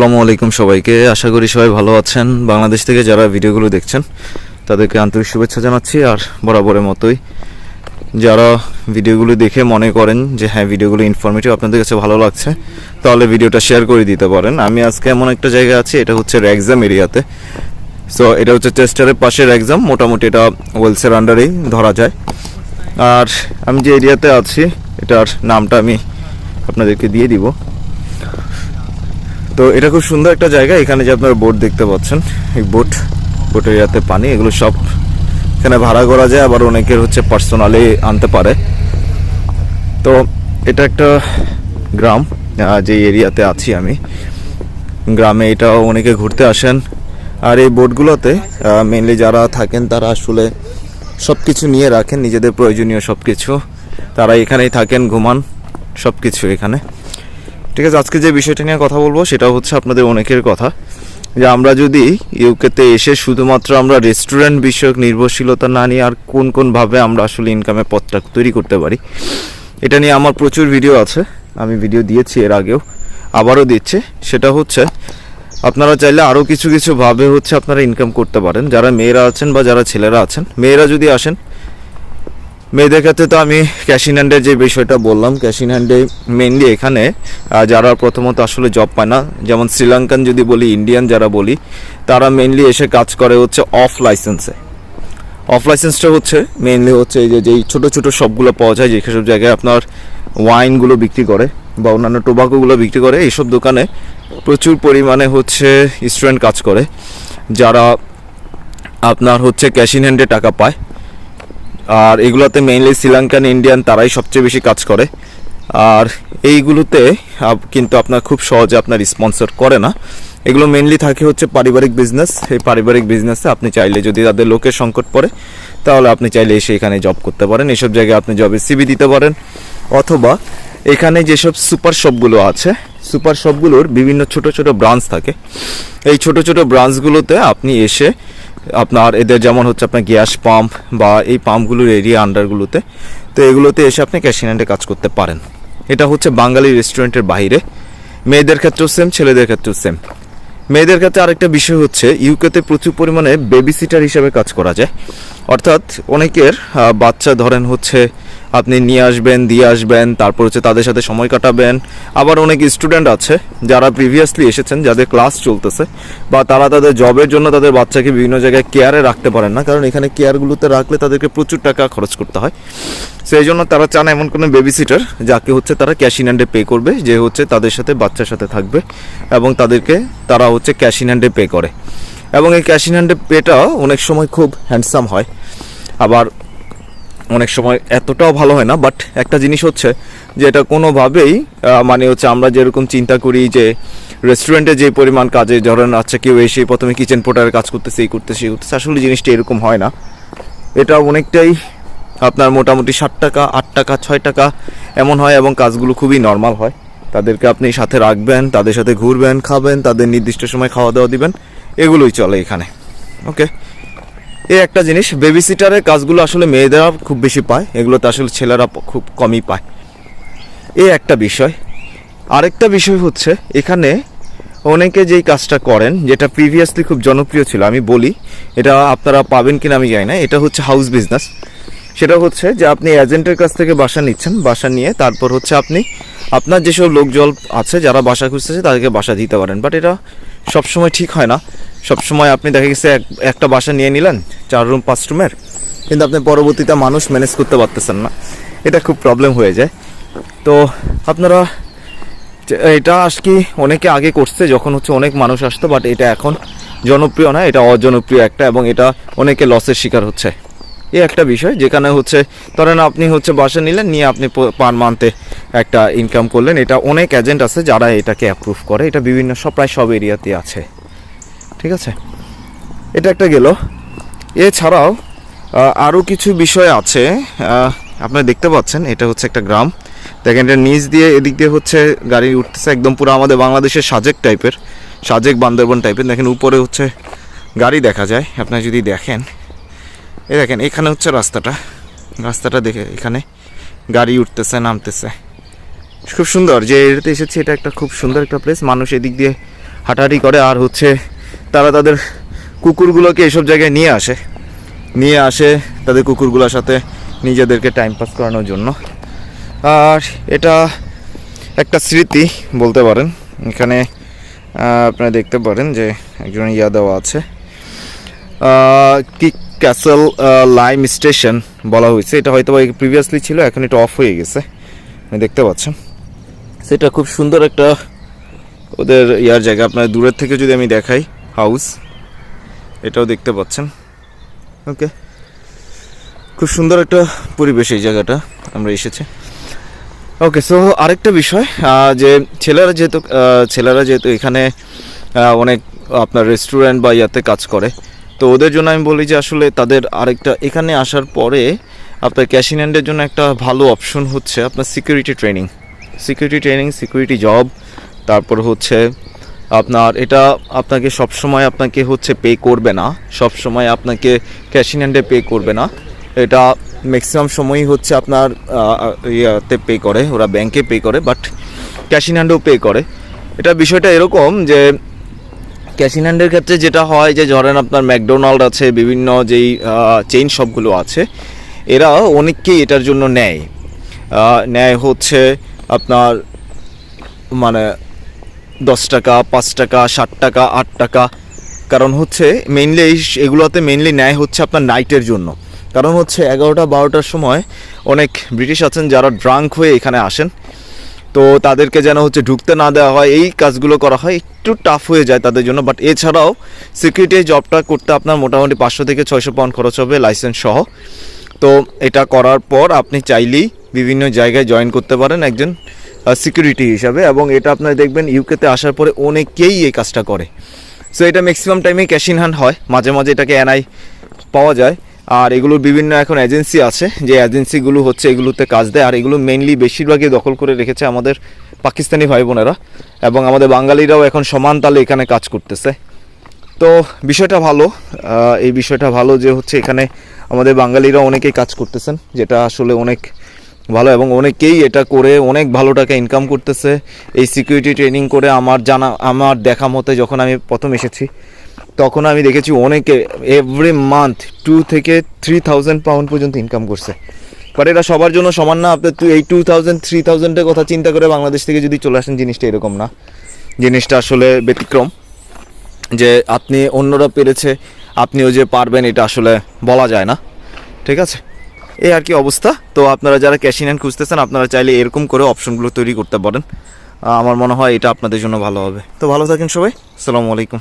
আসসালামু আলাইকুম সবাইকে। আশা করি সবাই ভালো আছেন। বাংলাদেশ থেকে যারা ভিডিওগুলো দেখছেন, তাদেরকে আন্তরিক শুভেচ্ছা জানাচ্ছি। আর বরাবরের মতোই যারা ভিডিওগুলো দেখে মনে করেন যে হ্যাঁ ভিডিওগুলো ইনফরমেটিভ আপনাদের কাছে ভালো লাগছে, তাহলে ভিডিওটা শেয়ার করে দিতে পারেন। আমি আজকে এমন একটা জায়গা আছি, এটা হচ্ছে র্যাকজাম এরিয়াতে। সো এটা হচ্ছে চেস্টারের পাশের এক্সাম মোটামুটি এটা ওয়েলসের আন্ডারেই ধরা যায়। আর আমি যে এরিয়াতে আছি, এটার নামটা আমি আপনাদেরকে দিয়ে দিব। তো এটা খুব সুন্দর একটা জায়গা। এখানে যে আপনারা বোট দেখতে পাচ্ছেন, এই বোট, বোটের ইয়াতে পানি, এগুলো সব এখানে ভাড়া করা যায়, আবার অনেকের হচ্ছে পার্সোনালি আনতে পারে। তো এটা একটা গ্রাম যে এরিয়াতে আছি আমি। গ্রামে এটা অনেকে ঘুরতে আসেন। আর এই বোটগুলোতে মেনলি যারা থাকেন, তারা আসলে সব কিছু নিয়ে রাখেন, নিজেদের প্রয়োজনীয় সব কিছু তারা এখানেই থাকেন, ঘুমান সব কিছু এখানে। ঠিক আছে, আজকে যে বিষয়টা নিয়ে কথা বলব সেটা হচ্ছে আপনাদের অনেকের কথা। যে আমরা যদি ইউকেতে এসে শুধুমাত্র আমরা রেস্টুরেন্ট বিষয়ক নির্ভরশীলতা না নিয়ে আর কোন কোন ভাবে আমরা আসলে ইনকামের পথটা তৈরি করতে পারি, এটা নিয়ে আমার প্রচুর ভিডিও আছে, আমি ভিডিও দিয়েছি এর আগেও, আবারও দিচ্ছি। সেটা হচ্ছে, আপনারা চাইলে আরও কিছু কিছু ভাবে হচ্ছে আপনারা ইনকাম করতে পারেন। যারা মেয়েরা আছেন বা যারা ছেলেরা আছেন, মেয়েরা যদি আসেন মেয়েদের ক্ষেত্রে তো আমি ক্যাশ ইন হ্যান্ডের যে বিষয়টা বললাম ক্যাশ ইন হ্যান্ডে মেনলি এখানে যারা প্রথমত আসলে জব পায় না, যেমন শ্রীলঙ্কান যদি বলি ইন্ডিয়ান যারা বলি, তারা মেনলি এসে কাজ করে হচ্ছে অফ লাইসেন্সে অফ লাইসেন্সটা হচ্ছে মেনলি হচ্ছে এই যে, যেই ছোটো ছোটো পাওয়া যায় যেসব জায়গায় আপনার ওয়াইনগুলো বিক্রি করে বা অন্যান্য টোবাকোগুলো বিক্রি করে, এইসব দোকানে প্রচুর পরিমাণে হচ্ছে স্টুডেন্ট কাজ করে, যারা আপনার হচ্ছে ক্যাশ ইন হ্যান্ডে টাকা পায়। আর এগুলোতে মেইনলি শ্রীলঙ্কান ইন্ডিয়ান তারাই সবচেয়ে বেশি কাজ করে। আর এইগুলোতে কিন্তু আপনার খুব সহজে আপনার স্পন্সর করে না। এগুলো মেনলি থাকে হচ্ছে পারিবারিক বিজনেস এই পারিবারিক বিজনেসে আপনি চাইলে যদি তাদের লোকের সংকট পড়ে, তাহলে আপনি চাইলে এসে এখানে জব করতে পারেন। এসব জায়গায় আপনি জবের সিবি দিতে পারেন। অথবা এখানে যেসব সুপার শপগুলো আছে সুপার শপগুলোর বিভিন্ন ছোট ছোট ব্রাঞ্চ থাকে। এই ছোট ছোট ব্রাঞ্চগুলোতে আপনি এসে আপনার এদের যেমন হচ্ছে আপনার গ্যাস পাম্প বা এই পাম্পগুলোর এরিয়া আন্ডারগুলোতে তো এগুলোতে এসে আপনি ক্যাশিনান্ডে কাজ করতে পারেন। এটা হচ্ছে বাঙালি রেস্টুরেন্টের বাইরে মেয়েদের ক্ষেত্রেও সেম ছেলেদের ক্ষেত্রেও সেম মেয়েদের ক্ষেত্রে আরেকটা বিষয় হচ্ছে ইউকেতে প্রচুর পরিমাণে বেবি সিটার হিসাবে কাজ করা যায়। অর্থাৎ অনেকের বাচ্চা ধরেন হচ্ছে আপনি নিয়ে আসবেন, দিয়ে আসবেন, তারপর হচ্ছে তাদের সাথে সময় কাটাবেন। আবার অনেক স্টুডেন্ট আছে যারা প্রিভিয়াসলি এসেছেন, যাদের ক্লাস চলতেছে, বা তারা তাদের জবের জন্য তাদের বাচ্চাকে বিভিন্ন জায়গায় কেয়ারে রাখতে পারেন না, কারণ এখানে কেয়ারগুলোতে রাখলে তাদেরকে প্রচুর টাকা খরচ করতে হয়। সেই জন্য তারা চান এমন কোনো বেবি সিটার যাকে হচ্ছে তারা ক্যাশ ইন হ্যান্ডে পে করবে, যে হচ্ছে তাদের সাথে বাচ্চার সাথে থাকবে, এবং তাদেরকে তারা হচ্ছে ক্যাশ ইন হ্যান্ডে পে করে। এবং এই ক্যাশ ইন হ্যান্ডে পেটা অনেক সময় খুব হ্যান্ডসাম হয়। আবার অনেক সময় এতটাও ভালো হয় না বাট একটা জিনিস হচ্ছে যে এটা কোনোভাবেই মানে হচ্ছে আমরা যেরকম চিন্তা করি যে রেস্টুরেন্টে যে পরিমাণ কাজে, ধরেন আচ্ছা কেউ এসে প্রথমে কিচেন পোটারের কাজ করতেছে, এই করতেছে এই করতেছে, আসলে জিনিসটা এরকম হয় না। এটা অনেকটাই আপনার মোটামুটি ষাট টাকা, আট টাকা, ছয় টাকা এমন হয় এবং কাজগুলো খুবই নর্মাল হয়। তাদেরকে আপনি সাথে রাখবেন, তাদের সাথে ঘুরবেন, খাবেন, তাদের নির্দিষ্ট সময় খাওয়া দাওয়া দিবেন, এগুলোই চলে এখানে। ওকে এই একটা জিনিস বেবি সিটারের কাজগুলো আসলে মেয়েদেরা খুব বেশি পায়, এগুলোতে আসলে ছেলেরা খুব কমই পায়। এই একটা বিষয়। আরেকটা বিষয় হচ্ছে, এখানে অনেকে যেই কাজটা করেন, যেটা প্রিভিয়াসলি খুব জনপ্রিয় ছিল, আমি বলি, এটা আপনারা পাবেন কিনা আমি জানি না, এটা হচ্ছে হাউস বিজনেস সেটা হচ্ছে যে আপনি এজেন্টের কাছ থেকে বাসা নিচ্ছেন, বাসা নিয়ে তারপর হচ্ছে আপনি, আপনার যেসব লোকজল আছে, যারা বাসা খুঁজতেছে, তাদেরকে বাসা দিতে পারেন। বাট এটা সবসময় ঠিক হয় না। সবসময় আপনি দেখা গেছে এক- একটা বাসা নিয়ে নিলেন, চার রুম, পাঁচ রুমের, কিন্তু আপনি পরবর্তীতে মানুষ ম্যানেজ করতে পারতেছেন না। এটা খুব প্রবলেম হয়ে যায়। তো আপনারা এটা আজকে অনেকে আগে করছে, যখন হচ্ছে অনেক মানুষ আসতো বাট এটা এখন জনপ্রিয় না, এটা অজনপ্রিয় একটা এবং এটা অনেকে লসের শিকার হচ্ছে। এই একটা বিষয়, যেখানে হচ্ছে, ধরেন আপনি হচ্ছে বাসা নিলেন, নিয়ে আপনি পার মান্থে একটা ইনকাম করলেন। এটা অনেক এজেন্ট আছে যারা এটাকে অ্যাপ্রুভ করে। এটা বিভিন্ন সব প্রায় সব এরিয়াতে আছে। ঠিক আছে? এটা একটা গেল। এছাড়াও আরও কিছু বিষয় আছে। আপনারা দেখতে পাচ্ছেন, এটা হচ্ছে একটা গ্রাম। দেখেন, এটা নিচ দিয়ে, এদিক দিয়ে হচ্ছে গাড়ি উঠতেছে একদম পুরো আমাদের বাংলাদেশের সাজেক টাইপের সাজেক বান্দরবন টাইপের দেখেন, উপরে হচ্ছে গাড়ি দেখা যায়। আপনারা যদি দেখেন এই দেখেন, এখানে হচ্ছে রাস্তাটা। রাস্তাটা দেখে এখানে গাড়ি উঠতেছে, নামতেছে। খুব সুন্দর। যে এরিয়াতে এসেছি, এটা একটা খুব সুন্দর একটা প্লেস মানুষ এদিক দিয়ে হাঁটাহাঁটি করে আর হচ্ছে তারা তাদের কুকুরগুলোকে এসব জায়গায় নিয়ে আসে। নিয়ে আসে তাদের কুকুরগুলোর সাথে নিজেদেরকে টাইম পাস করানোর জন্য। আর এটা একটা স্মৃতি বলতে পারেন। এখানে আপনারা দেখতে পারেন যে একজন ইয়া দেওয়া আছে। কি ক্যাসেল লাইম স্টেশন বলা হয়েছে। এটা হয়তো প্রিভিয়াসলি ছিল, এখন এটা অফ হয়ে গেছে। দেখতে পাচ্ছেন। সেটা খুব সুন্দর একটা ওদের ইয়ার জায়গা। আপনার দূরের থেকে যদি আমি দেখাই হাউস এটাও দেখতে পাচ্ছেন। ওকে খুব সুন্দর একটা পরিবেশ এই জায়গাটা। আমরা এসেছি। ওকে সো আরেকটা বিষয় যে ছেলেরা যেহেতু ছেলেরা যেহেতু এখানে অনেক আপনার রেস্টুরেন্ট বা ইয়াতে কাজ করে তো ওদের জন্য আমি বলি যে আসলে তাদের আরেকটা, এখানে আসার পরে আপনার ক্যাশ ইন হ্যান্ডের জন্য একটা ভালো অপশন হচ্ছে আপনার security training security training security job তারপর হচ্ছে আপনার এটা আপনাকে সব সময় আপনাকে হচ্ছে পে করবে না সব সময় আপনাকে ক্যাশ ইন হ্যান্ডে পে করবে না। এটা ম্যাক্সিমাম সময়ই হচ্ছে আপনার ইয়াতে পে করে, ওরা ব্যাংকে পে করে বাট ক্যাশ ইন হ্যান্ডেও পে করে। এটা বিষয়টা এরকম যে ক্যাশ ইন হ্যান্ডের ক্ষেত্রে যেটা হয় যে, ধরেন আপনার ম্যাকডোনাল্ড আছে, বিভিন্ন যেই চেইন শপগুলো আছে, এরা অনেককেই এটার জন্য নেয়। নেয় হচ্ছে আপনার মানে দশ টাকা, পাঁচ টাকা, ষাট টাকা, আট টাকা। কারণ হচ্ছে মেইনলি এই এগুলোতে মেইনলি নেয় হচ্ছে আপনার নাইটের জন্য। কারণ হচ্ছে এগারোটা, বারোটার সময় অনেক ব্রিটিশ আছেন যারা ড্রাঙ্ক হয়ে এখানে আসেন। তো তাদেরকে যেন হচ্ছে ঢুকতে না দেওয়া হয়, এই কাজগুলো করা হয়, একটু টাফ হয়ে যায় তাদের জন্য। বাট এছাড়াও সিকিউরিটি জবটা করতে আপনার মোটামুটি পাঁচশো থেকে ছয়শো পাউন্ড খরচ হবে লাইসেন্স সহ। তো এটা করার পর আপনি চাইলেই বিভিন্ন জায়গায় জয়েন করতে পারেন একজন সিকিউরিটি হিসাবে। এবং এটা আপনারা দেখবেন ইউকেতে আসার পরে অনেকেই এই কাজটা করে। সো এটা ম্যাক্সিমাম টাইমে ক্যাশ ইন হ্যান্ড হয়। মাঝে মাঝে এটাকে এনআই পাওয়া যায়। আর এগুলোর বিভিন্ন এখন এজেন্সি আছে, যে এজেন্সিগুলো হচ্ছে এগুলোতে কাজ দেয়, আর এগুলো মেইনলি বেশিরভাগই দখল করে রেখেছে আমাদের পাকিস্তানি ভাই বোনেরা এবং আমাদের বাঙালিরাও এখন সমান তালে এখানে কাজ করতেছে। তো বিষয়টা ভালো এই বিষয়টা ভালো যে হচ্ছে এখানে আমাদের বাঙালিরা অনেকেই কাজ করতেছেন, যেটা আসলে অনেক ভালো এবং অনেকেই এটা করে অনেক ভালো টাকা ইনকাম করতেছে। এই সিকিউরিটি ট্রেনিং করে আমার জানা, আমার দেখা মতে যখন আমি প্রথম এসেছি তখন আমি দেখেছি অনেকে এভরি মান্থ টু থেকে থ্রি থাউজেন্ড পাউন্ড পর্যন্ত ইনকাম করছে। বাট এটা সবার জন্য সমান না, আপনার এই টু থাউজেন্ড থ্রি থাউজেন্ডের কথা চিন্তা করে বাংলাদেশ থেকে যদি চলে আসেন, জিনিসটা এরকম না। জিনিসটা আসলে ব্যতিক্রম যে আপনি অন্যরা পেরেছে, আপনিও যে পারবেন, এটা আসলে বলা যায় না। ঠিক আছে? এই আর কি অবস্থা? তো আপনারা যারা ক্যাশ ইন হ্যান্ড খুঁজতেছেন, আপনারা চাইলে এরকম করে অপশনগুলো তৈরি করতে পারেন। আমার মনে হয় এটা আপনাদের জন্য ভালো হবে। তো ভালো থাকেন সবাই। আসসালামু আলাইকুম।